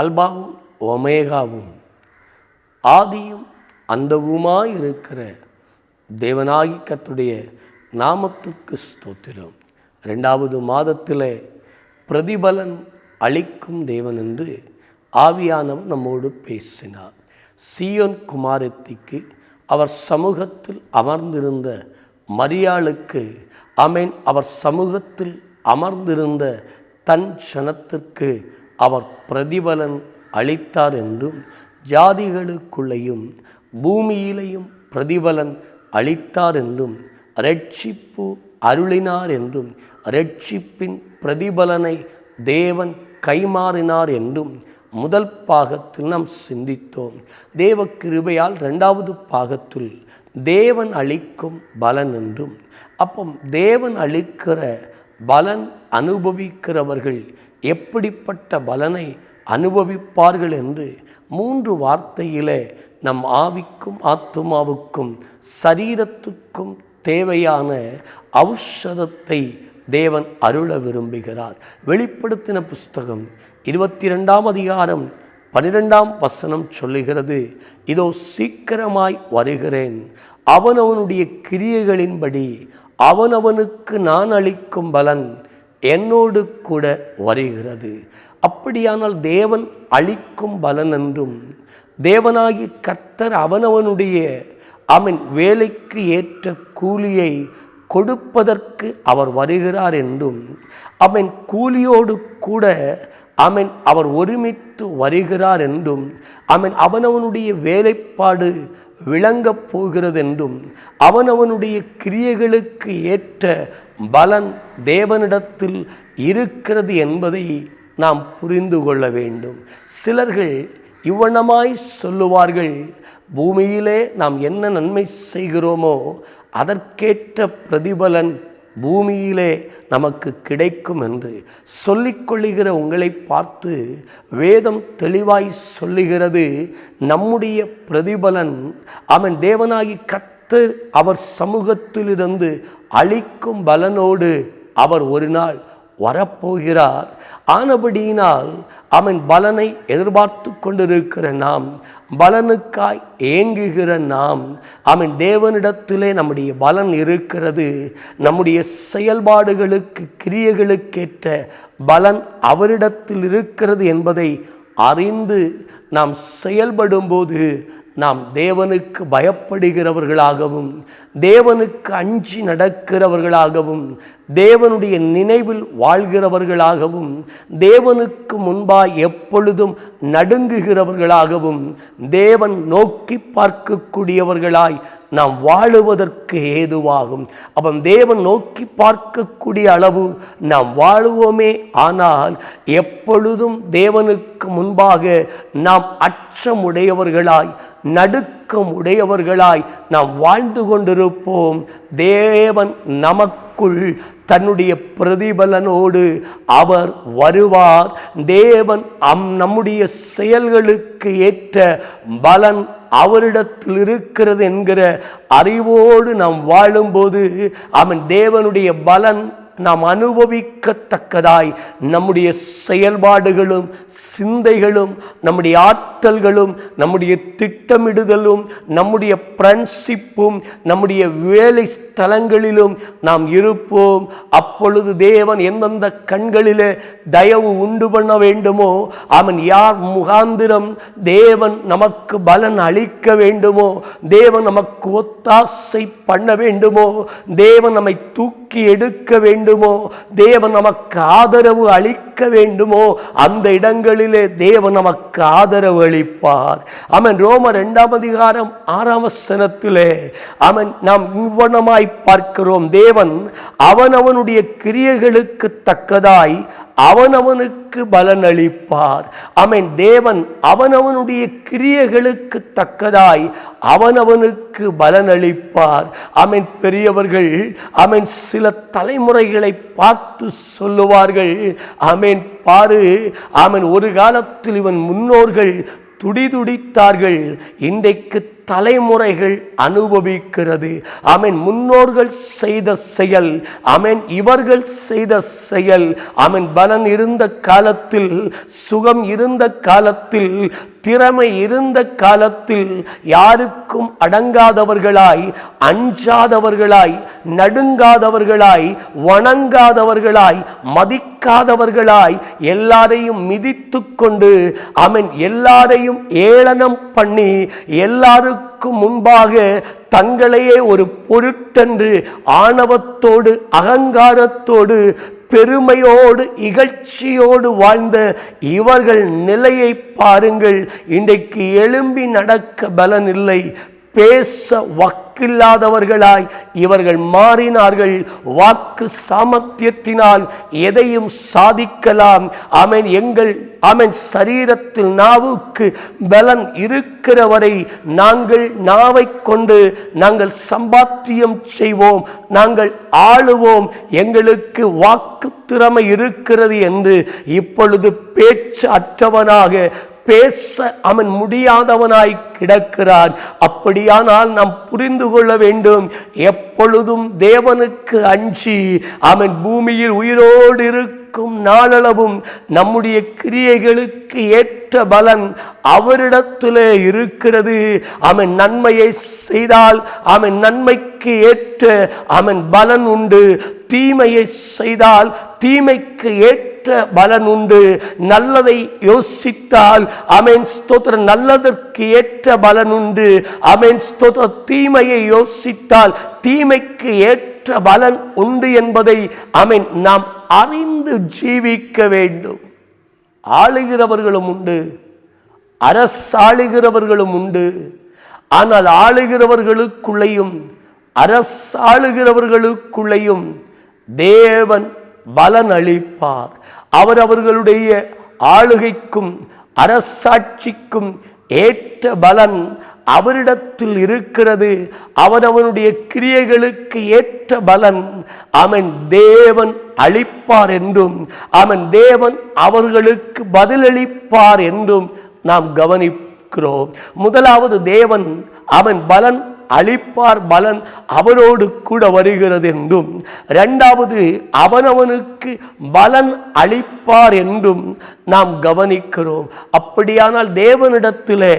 அல்பாவும் ஒமேகாவும் ஆதியும் அந்தவுமாய் இருக்கிற தேவனாகி கர்த்தருடைய நாமத்துக்கு ஸ்தோத்திரம். ரெண்டாவது மாதத்தில் பிரதிபலன் அளிக்கும் தேவன் என்று ஆவியானவர் நம்மோடு பேசினார். சியோன் குமாரத்திக்கு அவர் சமூகத்தில் அமர்ந்திருந்த மரியாளுக்கு அமேன் அவர் சமூகத்தில் அமர்ந்திருந்த தன் சனத்திற்கு அவர் பிரதிபலன் அளித்தார் என்றும் ஜாதிகளுக்குள்ளேயும் பூமியிலேயும் பிரதிபலன் அளித்தார் என்றும் ரட்சிப்பு அருளினார் என்றும் ரட்சிப்பின் பிரதிபலனை தேவன் கைமாறினார் என்றும் முதல் பாகத்தில் நாம் சிந்தித்தோம். தேவ கிருபையால் ரெண்டாவது பாகத்தில் தேவன் அளிக்கும் பலன் என்றும் அப்போ தேவன் அளிக்கிற பலன் அனுபவிக்கிறவர்கள் எப்படிப்பட்ட பலனை அனுபவிப்பார்கள் என்று மூன்று வார்த்தையிலே நம் ஆவிக்கும் ஆத்துமாவுக்கும் சரீரத்துக்கும் தேவையான ஔஷதத்தை தேவன் அருள விரும்புகிறார். வெளிப்படுத்தின புஸ்தகம் இருபத்தி ரெண்டாம் அதிகாரம் பனிரெண்டாம் வசனம் சொல்லுகிறது இதோ சீக்கிரமாய் வருகிறேன். அவனவனுடைய கிரியைகளின்படி அவனவனுக்கு நான் அளிக்கும் பலன் என்னோடு கூட வருகிறது. அப்படியானால் தேவன் அளிக்கும் பலன் என்றும் தேவனாகி கர்த்தர் அவனவனுடைய அவன் வேலைக்கு ஏற்ற கூலியை கொடுப்பதற்கு அவர் வருகிறார் என்றும் அவன் கூலியோடு கூட அவன் அவர் ஒருமித்து வருகிறார் என்றும் அவன் அவனவனுடைய வேலைப்பாடு விளங்கப் போகிறது என்றும் அவனவனுடைய கிரியைகளுக்கு ஏற்ற பலன் தேவனிடத்தில் இருக்கிறது என்பதை நாம் புரிந்து கொள்ள வேண்டும். சிலர்கள் இவ்வண்ணமாய் சொல்லுவார்கள் பூமியிலே நாம் என்ன நன்மை செய்கிறோமோ அதற்கேற்ற பிரதிபலன் பூமியிலே நமக்கு கிடைக்கும் என்று சொல்லிக்கொள்ளுகிற உங்களை பார்த்து வேதம் தெளிவாய் சொல்லுகிறது. நம்முடைய பிரதிபலன் அவன் தேவனாகி கத்து அவர் சமூகத்திலிருந்து அழிக்கும் பலனோடு அவர் ஒரு நாள் வரப்போகிறார். ஆனபடியினால் அவன் பலனை எதிர்பார்த்து கொண்டிருக்கிற நாம் பலனுக்காய் ஏங்குகிற நாம் அவன் தேவனிடத்திலே நம்முடைய பலன் இருக்கிறது நம்முடைய செயல்பாடுகளுக்கு கிரியைகளுக்கேற்ற பலன் அவரிடத்தில் இருக்கிறது என்பதை அறிந்து நாம் செயல்படும்போது நாம் தேவனுக்கு பயப்படுகிறவர்களாகவும் தேவனுக்கு அஞ்சி நடக்கிறவர்களாகவும் தேவனுடைய நினைவில் வாழ்கிறவர்களாகவும் தேவனுக்கு முன்பாய் எப்பொழுதும் நடுங்குகிறவர்களாகவும் தேவன் நோக்கி பார்க்கக்கூடியவர்களாய் நாம் வாழுவதற்கு ஏதுவாகும். அவன் தேவன் நோக்கி பார்க்கக்கூடிய அளவு நாம் வாழுவோமே ஆனால் எப்பொழுதும் தேவனுக்கு முன்பாக நாம் அச்சமுடையவர்களாய் நடுக்கம் உடையவர்களாய் நாம் வாழ்ந்து கொண்டிருப்போம். தேவன் நமக்குள் தன்னுடைய பிரதிபலனோடு அவர் வருவார். தேவன் அம் நம்முடைய செயல்களுக்கு ஏற்ற பலன் அவரிடத்தில் இருக்கிறது என்கிற அறிவோடு நாம் வாழும்போது அவன் தேவனுடைய பலன் நாம் அனுபவிக்கத்தக்கதாய் நம்முடைய செயல்பாடுகளும் சிந்தைகளும் நம்முடைய ஆற்றல்களும் நம்முடைய திட்டமிடுதலும் நம்முடைய ஃப்ரெண்ட்ஷிப்பும் நம்முடைய வேலை ஸ்தலங்களிலும் நாம் இருப்போம். அப்பொழுது தேவன் எந்தெந்த கண்களிலே தயவு உண்டு பண்ண வேண்டுமோ அவன் யார் முகாந்திரம் தேவன் நமக்கு பலன் அளிக்க வேண்டுமோ தேவன் நமக்கு ஒத்தாசை பண்ண வேண்டுமோ தேவன் நம்மை தூக்கி எடுக்க வேண்டும் தேவன் நமக்கு ஆதரவு அளிக்க வேண்டுமோ அந்த இடங்களிலே தேவன் நமக்கு ஆதரவு அளிப்பார். அவன் ரோம இரண்டாம் அதிகாரம் ஆறாம் வசனத்திலே அவன் நாம் இவ்வனமாய் பார்க்கிறோம். தேவன் அவனவனுடைய கிரியைகளுக்கு தக்கதாய் அவனவனுக்கு பலன் அளிப்பார் அவன் தேவன் அவனவனுடைய கிரியைகளுக்கு தக்கதாய் அவனவனுக்கு பலன் அளிப்பார் அவன் பெரியவர்கள் அவன் சில தலைமுறைகளை பார்த்து சொல்லுவார்கள் அவன் பாரு அவன் ஒரு காலத்தில் இவன் முன்னோர்கள் துடிதுடித்தார்கள். இன்றைக்கு தலைமுறைகள் அனுபவிக்கிறது. அமேன் முன்னோர்கள் செய்த செயல். அமேன் இவர்கள் செய்த செயல். அமேன் பலன் இருந்த காலத்தில் சுகம் இருந்த காலத்தில் திறமை இருந்த காலத்தில் யாருக்கும் அடங்காதவர்களாய் அஞ்சாதவர்களாய் நடுங்காதவர்களாய் வணங்காதவர்களாய் மதிக்காதவர்களாய் எல்லாரையும் மிதித்து கொண்டு அவன் எல்லாரையும் ஏளனம் பண்ணி எல்லாருக்கும் முன்பாக தங்களையே ஒரு பொருட்டென்று ஆணவத்தோடு அகங்காரத்தோடு பெருமையோடு இகழ்ச்சியோடு வாழ்ந்த இவர்கள் நிலையை பாருங்கள். இன்றைக்கு எழும்பி நடக்க பலன் இல்லை பேச வாக்கில்லாதவர்களாய் இவர்கள் மாறினார்கள். வாக்கு சாமர்த்தியத்தினால் எதையும் சாதிக்கலாம். அவன் எங்கள் அவன் சரீரத்தில் நாவுக்கு பலன் இருக்கிற வரை நாங்கள் நாவை கொண்டு நாங்கள் சம்பாத்தியம் செய்வோம். நாங்கள் ஆளுவோம். எங்களுக்கு வாக்கு திறமை இருக்கிறது என்று இப்பொழுது பேச்சு அற்றவனாக பேச அவன் முடியாதவனாய் கிடக்கிறான். அப்படியானால் நாம் புரிந்து கொள்ள வேண்டும். எப்பொழுதும் தேவனுக்கு அஞ்சி அவன் பூமியில் உயிரோடு இருக்கும் நாளளவும் நம்முடைய கிரியைகளுக்கு ஏற்ற பலன் அவரிடத்திலே இருக்கிறது. அவன் நன்மையை செய்தால் அவன் நன்மைக்கு ஏற்ற அவன் பலன் உண்டு. தீமையை செய்தால் தீமைக்கு ஏற்ற பலன் உண்டு. நல்லதை யோசித்தால் அமேன். ஸ்தோத்திரம். நல்லதற்கு ஏற்ற பலன் உண்டு. அமேன். ஸ்தோத்திர தீமையை யோசித்தால் தீமைக்கு ஏற்ற பலன் உண்டு என்பதை அமேன். நாம் அறிந்து ஜீவிக்க வேண்டும். ஆளுகிறவர்களும் உண்டு. அரசாளுகிறவர்களும் உண்டு. ஆனால் ஆளுகிறவர்களுக்குள்ளேயும் அரசாளுகிறவர்களுக்குள்ளேயும் தேவன் பலன் அளிப்பார் அவர் அவர்களுடைய ஆளுகைக்கும் அரசாட்சிக்கும் ஏற்ற பலன் அவரிடத்தில் இருக்கிறது. அவன் அவனுடைய கிரியைகளுக்கு ஏற்ற பலன் அவன் தேவன் அளிப்பார் என்றும் அவன் தேவன் அவர்களுக்கு பதிலளிப்பார் என்றும் நாம் கவனிக்கிறோம். முதலாவது தேவன் அவன் பலன் அளிப்பார் பலன் அவரோடு கூட வருகிறது என்றும். இரண்டாவது அவனவனுக்கு பலன் அளிப்பார் என்றும் நாம் கவனிக்கிறோம். அப்படியானால் தேவனிடத்திலே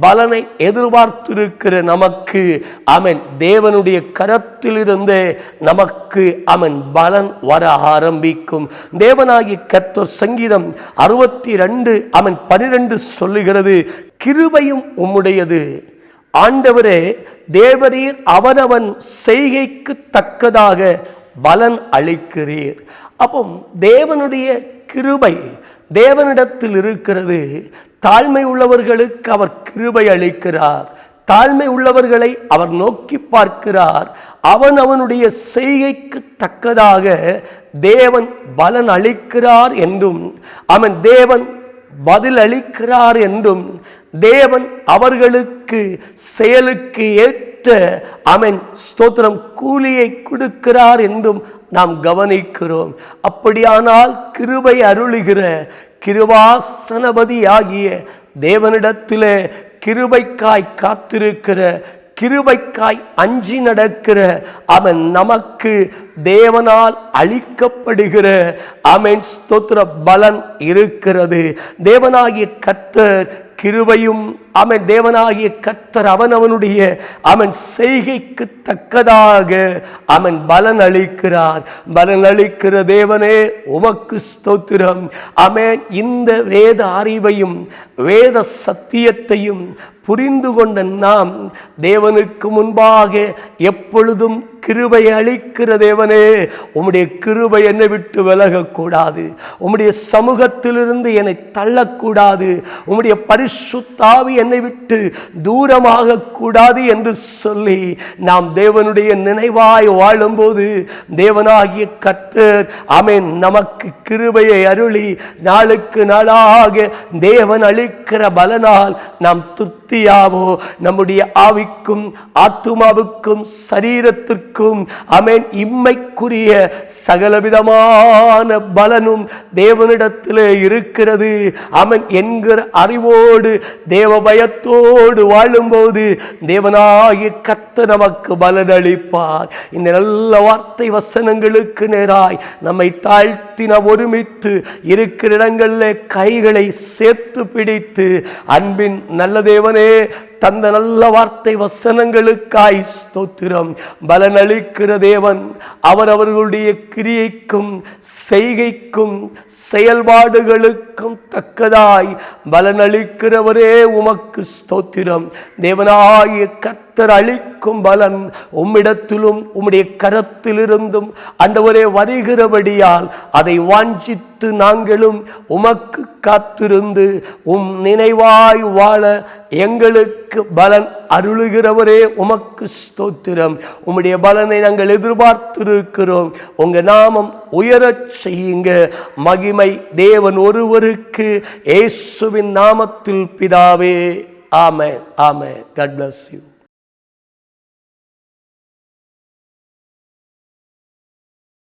பலனை எதிர்பார்த்திருக்கிற நமக்கு அவன் தேவனுடைய கரத்திலிருந்து நமக்கு அவன் பலன் வர ஆரம்பிக்கும். தேவனாகி கத்தோர் சங்கீதம் அறுபத்தி ரெண்டு அவன் பனிரெண்டு சொல்லுகிறது கிருபையும் உம்முடையது. ஆண்டவரே தேவரீர் அவனவன் செய்கைக்கு தக்கதாக பலன் அளிக்கிறீர். அப்போ தேவனுடைய கிருபை தேவனிடத்தில் இருக்கிறது. தாழ்மை உள்ளவர்களுக்கு அவர் கிருபை அளிக்கிறார். தாழ்மை உள்ளவர்களை அவர் நோக்கி பார்க்கிறார். அவன் அவனுடைய செய்கைக்கு தக்கதாக தேவன் பலன் அளிக்கிறார் என்றும் அவன் தேவன் பதில் அளிக்கிறார் என்றும் தேவன் அவர்களுக்கு செயலுக்கு ஏற்ற அவன் ஸ்தோத்திரம் கூலியை கொடுக்கிறார் என்றும் நாம் கவனிக்கிறோம். அப்படியானால் கிருபை அருளுகிற கிருவாசனபதியாகிய தேவனிடத்திலே கிருபைக்காய் காத்திருக்கிற கிருபைக்காய் அஞ்சி நடக்கிற அவன் நமக்கு தேவனால் அளிக்கப்படுகிற அவன் ஸ்தோத்திர பலன் இருக்கிறது. தேவனாகிய கத்தர் கிருபையும் அவன் தேவனாகிய கத்தர் அவன் அவனுடைய அவன் செய்கைக்கு தக்கதாக அவன் பலன் அளிக்கிறார். பலன் அளிக்கிற தேவனே உமக்கு ஸ்தோத்திரம். அவன் இந்த வேத அறிவையும் வேத சத்தியத்தையும் புரிந்து கொண்ட நாம் தேவனுக்கு முன்பாக எப்பொழுதும் கிருபை அளிக்கிற தேவனே உம்முடைய கிருபை என்னை விட்டு விலகக்கூடாது. உம்முடைய சமூகத்திலிருந்து என்னை தள்ளக்கூடாது. உம்முடைய பரிசுத்தாவி என்னை விட்டு தூரமாக கூடாது என்று சொல்லி நாம் தேவனுடைய நினைவாய் வாழும்போது தேவனாகிய கர்த்தர் அமேன் நமக்கு கிருபையை அருளி நாளுக்கு நாளாக தேவன் அளிக்கிற பலனால் நாம் திருப்தி சக்தியாவோ நம்முடைய ஆவிக்கும் ஆத்துமாவுக்கும் சரீரத்திற்கும் அமேன் இம்மைக்குரிய சகலவிதமான பலனும் தேவனிடத்திலே இருக்கிறது. அவன் என்கிற அறிவோடு தேவ பயத்தோடு வாழும்போது தேவனாகிய கத்து நமக்கு பலனளிப்பார். இந்த நல்ல வார்த்தை வசனங்களுக்கு நேராய் நம்மை தாழ்த்தின ஒருமித்து இருக்கிற இடங்களில் கைகளை சேர்த்து பிடித்து அன்பின் நல்ல தேவனே தந்த நல்ல வார்த்தை வசனங்களுக்காய் ஸ்தோத்திரம். பலனளிக்கிற தேவன் அவர் அவர்களுடைய கிரியைக்கும் செய்கைக்கும் செயல்பாடுகளுக்கும் தக்கதாய். பலனளிக்கிறவரே உமக்கு ஸ்தோத்திரம். தேவனாய தேவனாகிய கர்த்தர் அளிக்கும் பலன் உம்மிடத்திலும் உம்முடைய கரத்திலிருந்தும். அண்டவரே வருகிறபடியால் அதை வாஞ்சித்து நாங்களும் உமக்கு காத்திருந்து உம் நினைவாய் வாழ எங்களுக்கு பலன் அருளுகிறவரே உமக்கு ஸ்தோத்திரம். உம்முடைய பலனை நாங்கள் எதிர்பார்த்திருக்கிறோம். உங்க நாமம் உயரச் செய்யுங்க. மகிமை தேவன் ஒருவருக்கு இயேசுவின் நாமத்தில் பிதாவே. ஆமென் ஆமென். God bless you